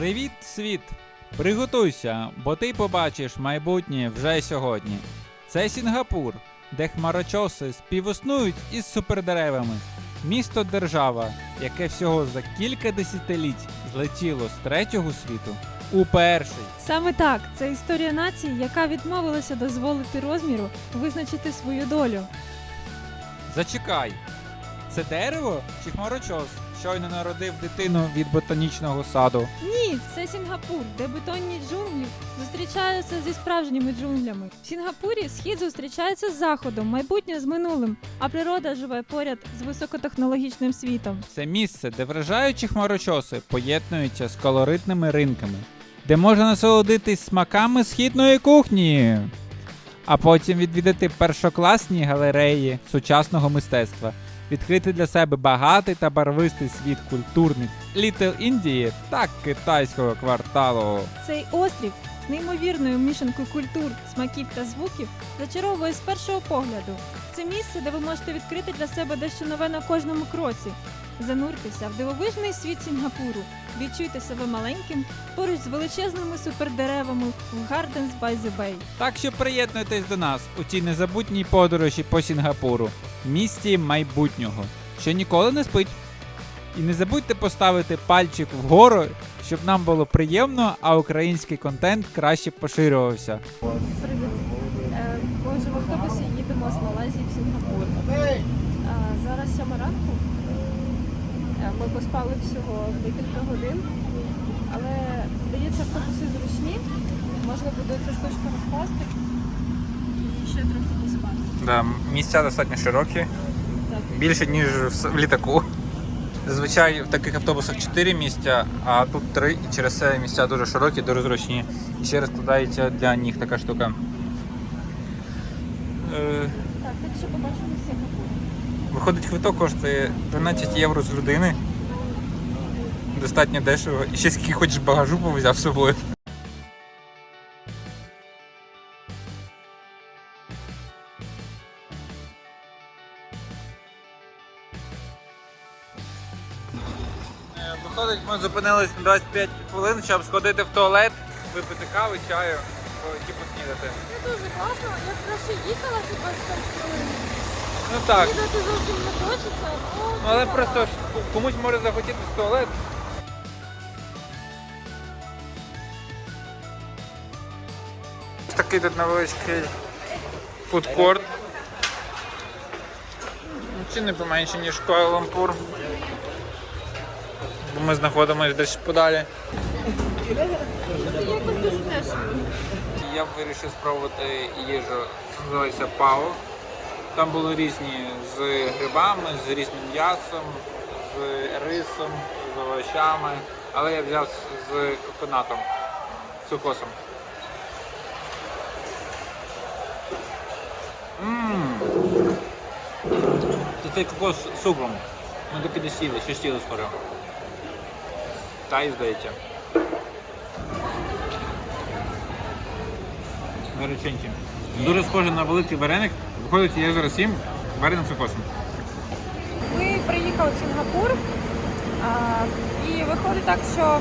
Привіт, світ! Приготуйся, бо ти побачиш майбутнє вже сьогодні. Це Сінгапур, де хмарочоси співіснують із супердеревами. Місто держава, яке всього за кілька десятиліть злетіло з третього світу у перший. Саме так, це історія нації, яка відмовилася дозволити розміру визначити свою долю. Зачекай, це дерево чи хмарочос? Щойно народив дитину від ботанічного саду. Ні, це Сінгапур, де бетонні джунглі зустрічаються зі справжніми джунглями. В Сінгапурі схід зустрічається з заходом, майбутнє з минулим, а природа живе поряд з високотехнологічним світом. Це місце, де вражаючі хмарочоси поєднуються з колоритними ринками, де можна насолодитись смаками східної кухні, а потім відвідати першокласні галереї сучасного мистецтва, відкрити для себе багатий та барвистий світ культурних Літл Індії та китайського кварталу. Цей острів з неймовірною мішанкою культур, смаків та звуків зачаровує з першого погляду. Це місце, де ви можете відкрити для себе дещо нове на кожному кроці. Зануртеся в дивовижний світ Сінгапуру, відчуйте себе маленьким поруч з величезними супердеревами в Gardens by the Bay. Так що приєднуйтесь до нас у цій незабутній подорожі по Сінгапуру, місті майбутнього, що ніколи не спить. І не забудьте поставити пальчик вгору, щоб нам було приємно, а український контент краще поширювався. Привіт. Е, Отже, в автобусі їдемо з Малайзії в Сінгапур. Е, Зараз сьома ранку. Е, Ми поспали всього декілька годин, але здається, автобуси зручні. Можна буде цю штучку розкласти і ще трохи. Да, місця достатньо широкі, більше ніж в літаку. Зазвичай в таких автобусах 4 місця, а тут 3, і через це місця дуже широкі, дуже зручні. І ще розкладається для ніг така штука. Е, Так, так що побачимо Сінгапур. Виходить, квиток коштує 12 євро з людини. Достатньо дешево. І ще скільки хочеш багажу повзяв з собою. Зупинились на 25 хвилин, щоб сходити в туалет, випити кави, чаю і поснідати. Це дуже класно, я краще їхала хіба 5 хвилин. Ну так. Їдати зовсім не хочеться, Ну, але просто ж комусь може захотіти в туалет. Ось Такий тут невеличкий фудкорт. Ну, Чи не поменше, ніж Куала-Лумпур. Ми знаходимося десь подалі. Я вирішив спробувати їжу, називається пао. Там були різні з грибами, з різним м'ясом, з рисом, з овочами. Але я взяв з- коконатом, з кокосом. Ммм. Це цей кокос з цукром. Ми їли, що сіли скоро. Та й здається. Гаряченькі. Дуже схоже на великий вареник. Виходить, я зараз їм вареник з кокосом. Ми приїхали в Сінгапур, а, і виходить так, що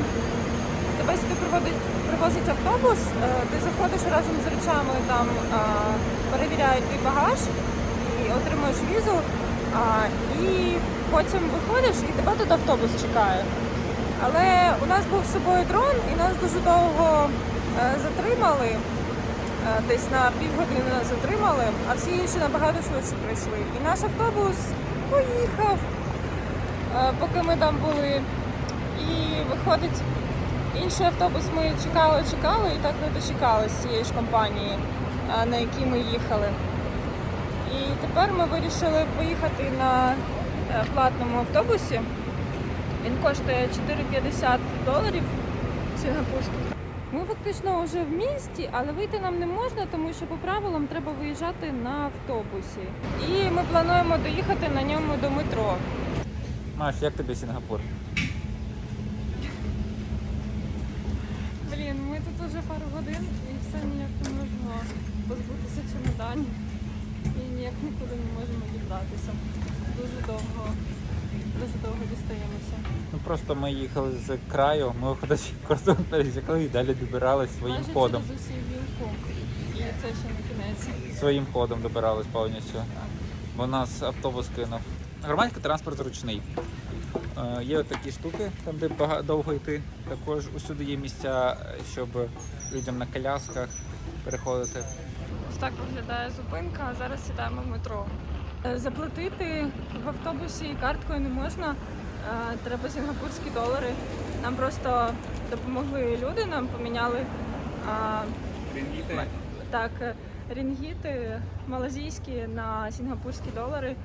тебе сюди приводить, привозить автобус, е, ти заходиш разом з речами, там а, перевіряють твій багаж і отримуєш візу, а, і потім виходиш і тебе тут автобус чекає. Але у нас був з собою дрон і нас дуже довго е, затримали. Е, Десь на півгодини нас затримали, а всі інші набагато швидше прийшли. І наш автобус поїхав, е, поки ми там були. І виходить, інший автобус ми чекали, чекали і так не дочекалися цієї ж компанії, на якій ми їхали. І тепер ми вирішили поїхати на платному автобусі. Він коштує 4,50 доларів сінгапурських. Ми фактично вже в місті, але вийти нам не можна, тому що по правилам треба виїжджати на автобусі. І ми плануємо доїхати на ньому до метро. Маш, як тобі Сінгапур? Блін, ми тут уже пару годин і все ніяк не можемо позбутися чемоданів. І ніяк нікуди не можемо дібратися. Дуже довго дуже довго дістаємося. Ну просто ми їхали з краю, ми виходить кордон пересікли і далі добирались своїм Майже ходом. через усі вілку. І це ще не кінець. Своїм ходом добирались повністю. Бо нас автобус кинув. Громадський транспорт ручний. Е, Є такі штуки, там де бага- довго йти. Також усюди є місця, е, щоб людям на колясках переходити. Ось так виглядає зупинка, а зараз сідаємо в метро. Е, Заплатити в автобусі карткою не можна. Е, Треба сінгапурські долари. Нам просто допомогли люди, нам поміняли а, так, е, рінгіти малазійські на сінгапурські долари.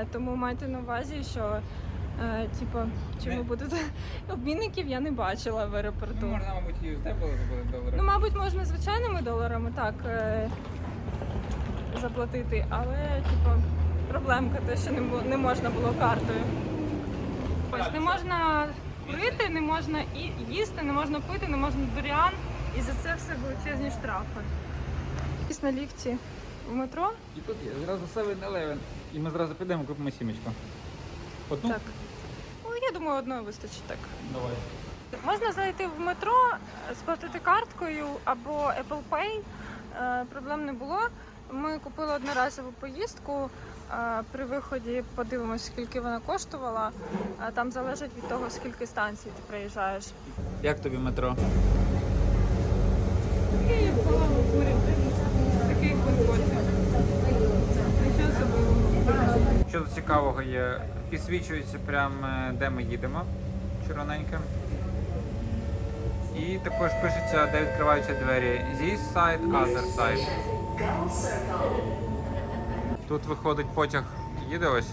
Е, Тому майте на увазі, що е, типу, Не- будете обмінників я не бачила в аеропорту. Можна, мабуть, USD було за долари. Ну, мабуть, можна звичайними доларами так заплатити, але типу, проблемка те, що не, бу- не можна було картою. Ось не можна курити, не можна і їсти, не можна пити, не можна дуріан. І за це все величезні штрафи. Ось на ліфті в метро. І тут є зразу 7-Eleven. І ми зразу підемо купимо сімечку. Одну? Так. Ну, я думаю, одної вистачить так. Давай. Можна зайти в метро, сплатити карткою або Apple Pay. Е, Проблем не було. Ми купили одноразову поїздку. Е, При виході подивимось, скільки вона коштувала. Е, Там залежить від того, скільки станцій ти приїжджаєш. Як тобі метро? Такий як була в Курі, такий як Нічого особливого. Що тут цікавого є? Підсвічується прямо е, де ми їдемо. Червоненьке. І також пишеться, де відкриваються двері. This side, other side. Тут виходить потяг, їде ось.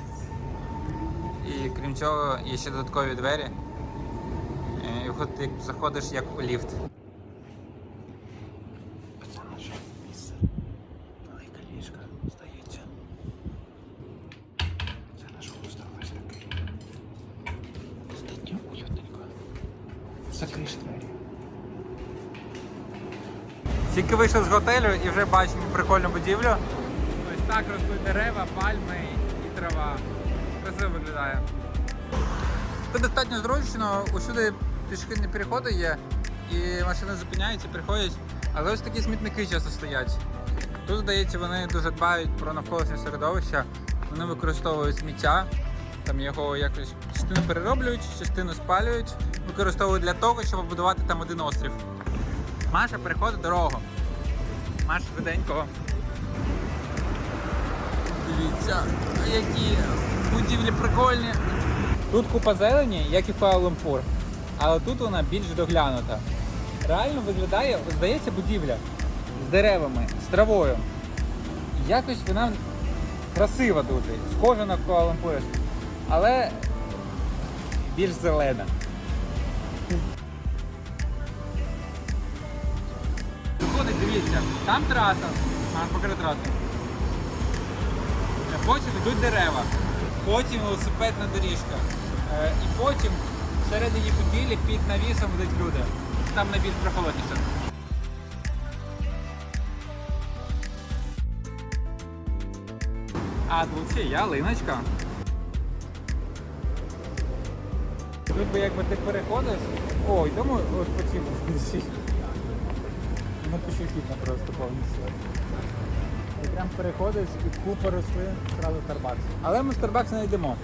І крім цього, є ще додаткові двері. Е, І виходить, як заходиш як у ліфт. Це наше місце. Велика ліжка, здається. Це наш остров ось такий. Достатньо уютненько. Закриш двері. Вийшов з готелю і вже бачимо прикольну будівлю. Ось так ростуть дерева, пальми і трава. Красиво виглядає. Тут достатньо зручно, усюди пішохідні переходи є, і машини зупиняються, приходять. Але ось такі смітники часто стоять. Тут, здається, вони дуже дбають про навколишнє середовище. Вони використовують сміття, там його якось частину перероблюють, частину спалюють, використовують для того, щоб побудувати там один острів. Маша переходить дорогу. Маша швиденько. Дивіться, які будівлі прикольні. Тут купа зелені, як і в Куала-Лумпур, але тут вона більш доглянута. Реально виглядає, здається, будівля з деревами, з травою. Якось вона красива дуже, схожа на Куала-Лумпур, але більш зелена. Дивіться, там траса, а, покажи трасу. Потім йдуть дерева, потім велосипедна доріжка. Е, і потім всередині будівлі під навісом будуть люди. Там найбільш прохолодніше. А тут ще ялиночка. Тут би якби ти переходиш. О, йдемо ось по цьому. Напишу хітно просто повністю. І прям переходиш і купа рослин зразу Starbucks. Але ми в Starbucks не йдемо.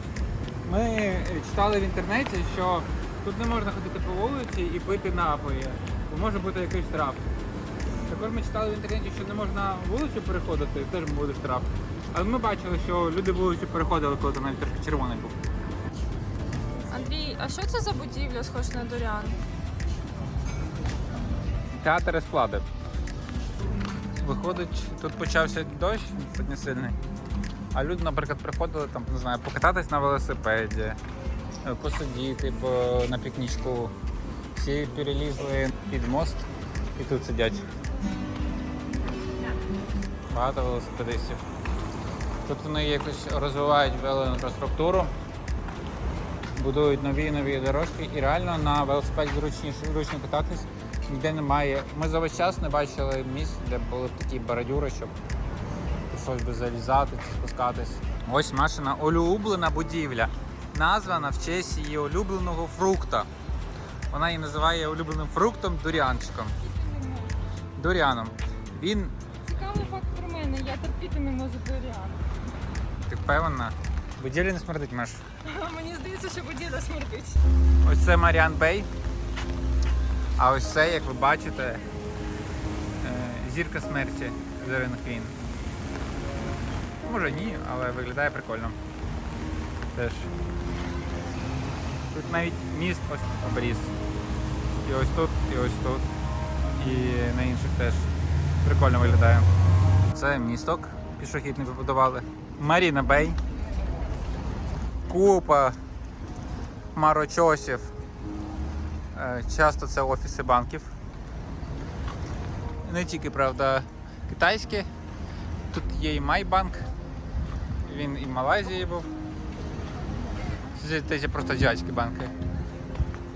Ми читали в інтернеті, що тут не можна ходити по вулиці і пити напої, бо може бути якийсь штраф. Також ми читали в інтернеті, що не можна вулицю переходити, теж буде штраф. Але ми бачили, що люди вулицю переходили, коли там навіть трошки червоний був. Андрій, а що це за будівля, схож на Доріан? Театр склади. Виходить, тут почався дощ сьогодні сильний. А люди, наприклад, приходили там, не знаю, покататись на велосипеді, е, посидіти по, на пікнічку. Всі перелізли під мост і тут сидять. Багато велосипедистів. Тут вони якось розвивають велоінфраструктуру, будують нові і нові дорожки і реально на велосипеді зручніше зручно кататись. Ніде немає. Ми за весь час не бачили місць, де були б такі бордюри, щоб щось би залізати чи спускатись. Ось Машина улюблена будівля. названа в честь її улюбленого фрукта. Вона її називає улюбленим фруктом дуріанчиком. Дуріаном. Він, Цікавий факт про мене, я терпіти не можу дуріан. ти впевнена? Будівлі не смердить Маш. Мені здається, що будівля смердить. Ось це Маріан Бей. А ось це, як ви бачите, е, зірка смерті зоряних війн. Може ні, але виглядає прикольно. Теж. Тут навіть міст ось обріз. І ось тут, і ось тут. І на інших теж прикольно виглядає. Це місток пішохідний побудували. Маріна Бей. Купа марочосів. Е, Часто це офіси банків. Не тільки, правда, китайські. Тут є і Майбанк. Він і в Малайзії був. Це просто азіатські банки.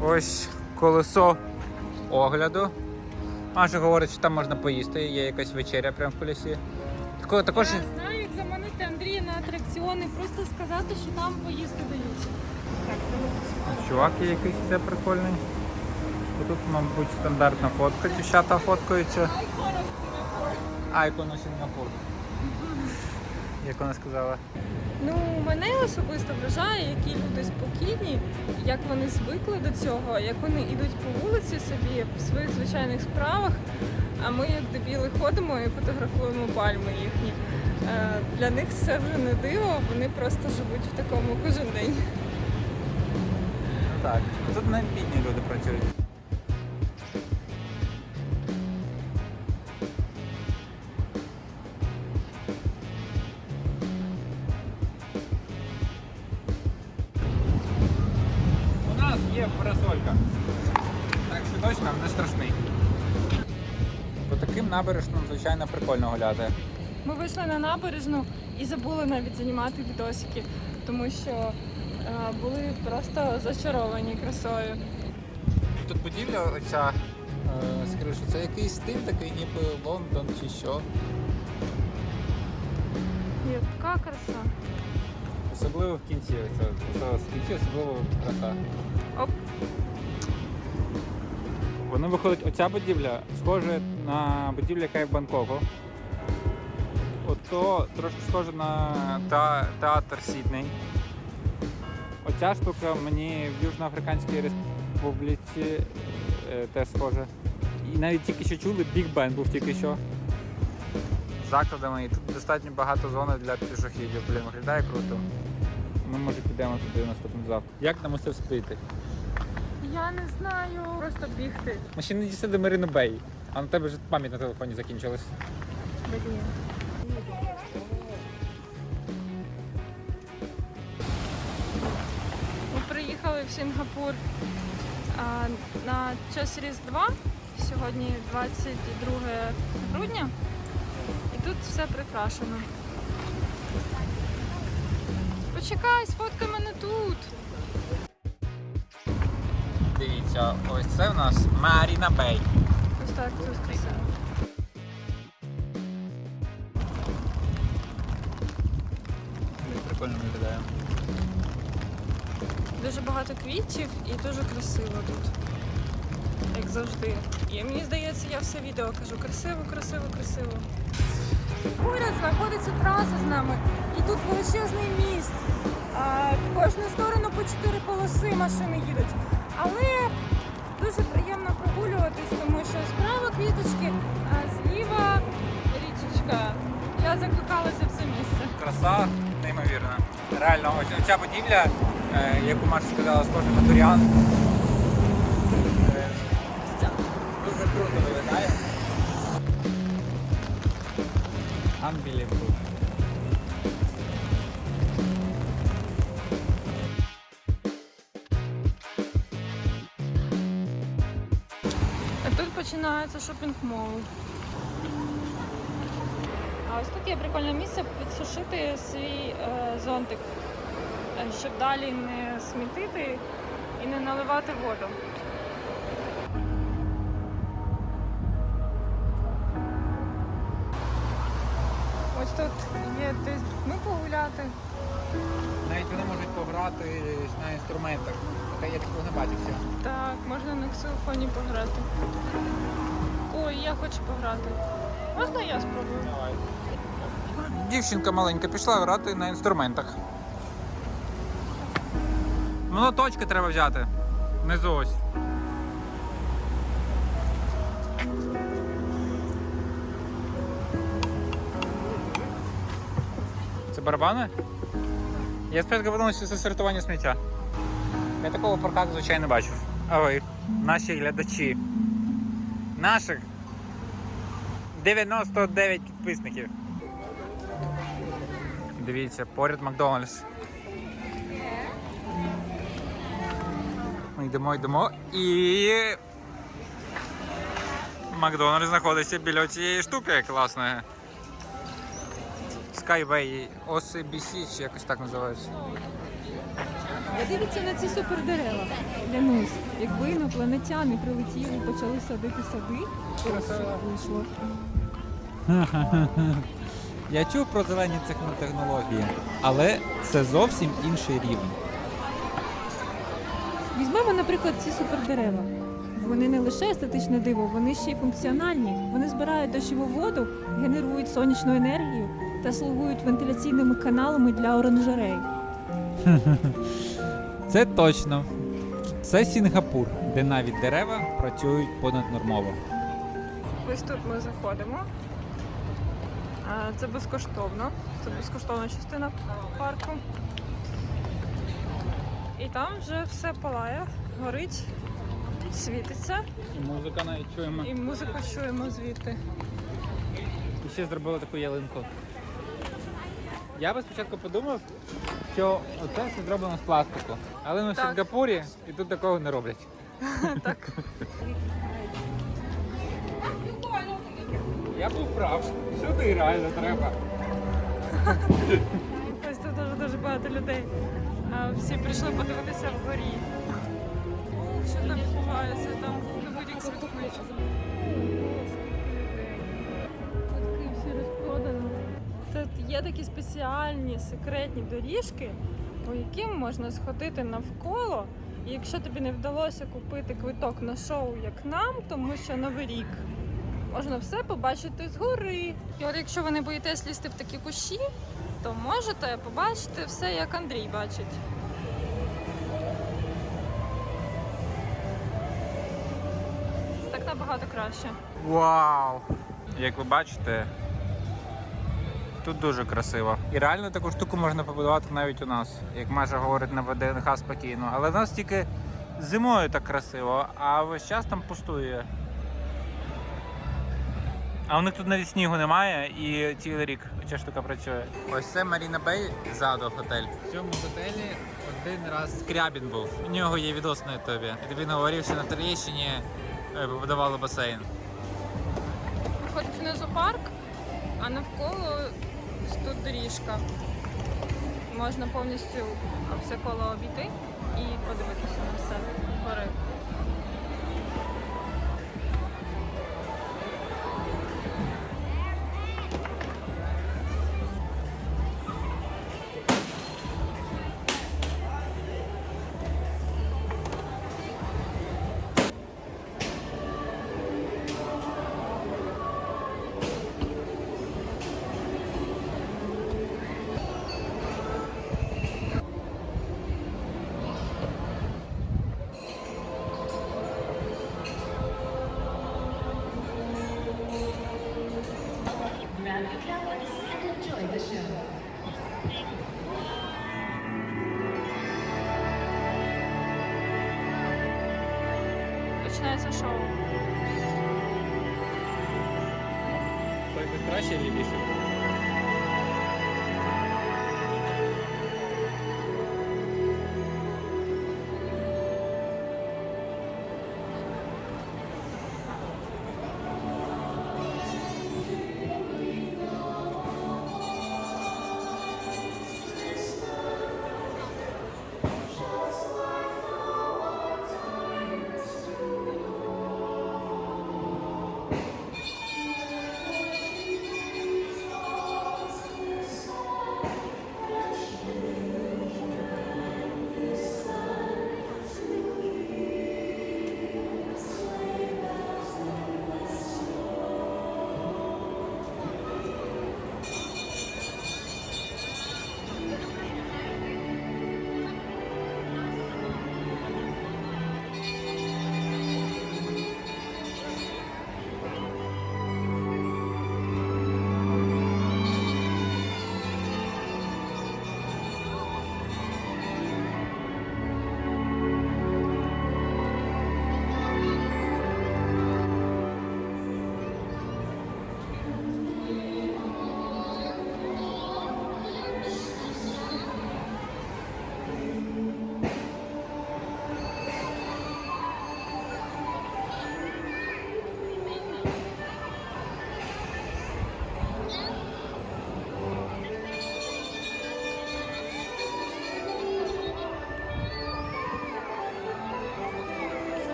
Ось колесо огляду. Маша говорить, що там можна поїсти, є якась вечеря прямо в колесі. Тако- Також Я знаю, як заманити Андрія на атракціони, просто сказати, що там поїсти дають. Так, чувак якийсь це прикольний. Тут, мабуть, стандартна фотка, дівчата фоткаються. Айкону Сінгапур. Як вона сказала. Ну, мене особисто вражає, які люди спокійні, як вони звикли до цього, як вони йдуть по вулиці собі в своїх звичайних справах, а ми, як дебіли, ходимо і фотографуємо пальми їхні. Е, Для них це вже не диво, вони просто живуть в такому кожен день. Ну так. Тут навіть бідні люди працюють. Є парасолька. Так що дощ нам не страшний. По таким набережним, звичайно, прикольно гуляти. Ми вийшли на набережну і забули навіть знімати відосики, тому що е, були просто зачаровані красою. Тут будівля оця е, з це якийсь стиль такий, ніби Лондон чи що. Яка краса. Особливо в кінці. Це, це в кінці особливо краса. Оп. Воно виходить, оця будівля схожа на будівлю, яка є в Бангкоку. Ото трошки схоже на та, театр Сідней. Оця штука мені в Южноафриканській Республіці е, теж схожа. І навіть тільки що чули, Біг Бен був тільки що. З закладами і тут достатньо багато зони для пішохідів. Блін, виглядає круто. Ми може підемо туди наступним завтра. Як нам усе вспити? Я не знаю. Просто бігти. Ми ще не дійшли до Марину Бей. А на тебе вже пам'ять на телефоні закінчилась. Блін. Ми приїхали в Сінгапур а, на час Різдва. Сьогодні 22 грудня. І тут все прикрашено. Почекай, сфоткай мене тут. Дивіться, ось це у нас Маріна Бей. Ось так тут красиво. Прикольно виглядає. Дуже багато квітів і дуже красиво тут. Як завжди. І мені здається, я все відео кажу красиво, красиво, красиво. Поряд знаходиться траса з нами. І тут величезний міст. В кожну сторону по чотири полоси машини їдуть. Але дуже приємно прогулюватись, тому що справа квіточки, а зліва річечка. Я закликалася в це місце. Краса неймовірна. Реально, ось ця будівля, е, яку Маша сказала, схожа на Дуріан. Unbelievable. А тут починається шопінг-мол. А ось тут є прикольне місце підсушити свій е, зонтик, е, щоб далі не смітити і не наливати воду. Погуляти. Навіть вони можуть пограти на інструментах. Хоча я такого не бачив ще. Так, можна на ксилофоні пограти. Ой, я хочу пограти. Можна я спробую? Дівчинка маленька пішла грати на інструментах. Молоточки треба взяти. Внизу ось. Барабани? Я спочатку подумав, що це сортування сміття. Я такого в звичайно, бачив. А ви, наші глядачі. Наших 99 підписників. Дивіться, поряд Макдональдс. Ми йдемо, йдемо і. Макдональдс знаходиться біля цієї штуки класної. Skyway OCBC чи якось так називається. Я дивіться на ці супердерева. Клянусь, якби інопланетяни прилетіли і почали садити сади, то все вийшло. Я чув про зелені технології, але це зовсім інший рівень. Візьмемо, наприклад, ці супердерева. Вони не лише естетичне диво, вони ще й функціональні. Вони збирають дощову воду, генерують сонячну енергію та слугують вентиляційними каналами для оранжерей. Це точно. Це Сінгапур, де навіть дерева працюють понаднормово. Ось тут ми заходимо. Це безкоштовно. Це безкоштовна частина парку. І там вже все палає, горить, світиться, І музика навіть чуємо. і музику чуємо звідти. І ще зробили таку ялинку. Я би спочатку подумав, що оце все зроблено з пластику. Але ми в Так. Сінгапурі і тут такого не роблять. Так. Я був прав. Сюди реально треба. Ось тут дуже дуже багато людей. А, Всі прийшли подивитися вгорі. Ух, що там відбувається, там новий рік є такі спеціальні секретні доріжки, по яким можна сходити навколо. І якщо тобі не вдалося купити квиток на шоу як нам, тому що новий рік, можна все побачити згори. І от якщо ви не боїтесь лізти в такі кущі, то можете побачити все, як Андрій бачить. Так набагато краще. Вау! Як ви бачите, тут дуже красиво. І реально таку штуку можна побудувати навіть у нас, як Маша говорить на ВДНХ спокійно. Але в нас тільки зимою так красиво, а весь час там пустує. А у них тут навіть снігу немає і цілий рік ця штука працює. Ось це Маріна Бей ззаду готель. В цьому готелі один раз Скрябін був. У нього є відос на ютубі. І він говорив, що на Троєщині е, побудували басейн. Виходить внизу парк, а навколо тут доріжка. Можна повністю все коло обійти і подивитися на все гори.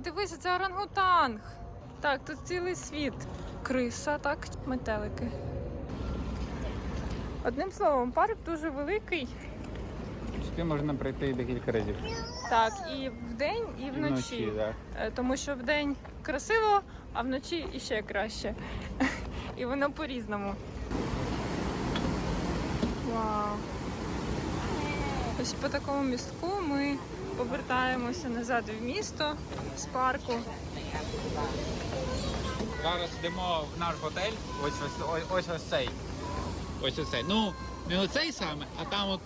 Дивися, це орангутанг. Так, тут цілий світ. Криса, так, метелики. Одним словом, парк дуже великий. Сюди можна прийти декілька разів. Так, і вдень, і вночі. так. Е, Тому що вдень красиво, а вночі іще краще. І воно по-різному. Вау. Ось по такому містку ми повертаємося назад в місто з парку. Зараз йдемо в наш готель. Ось ось ось, ось, ось цей. Ось ось цей. Ну, не оцей саме, а там от,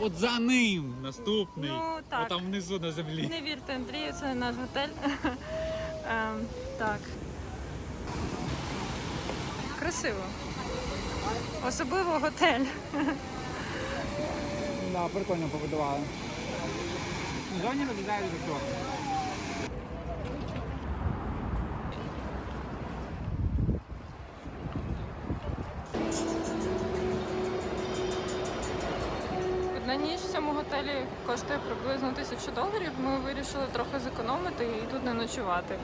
от за ним наступний. Ну, так. От там внизу на землі. Не вірте, Андрію, це не наш готель. Ем, так. Красиво. Особливо готель. Да, прикольно побудували. Зоні виглядає дуже круто. Одна ніч в цьому готелі коштує приблизно тисячу доларів. Ми вирішили трохи зекономити і тут не ночувати.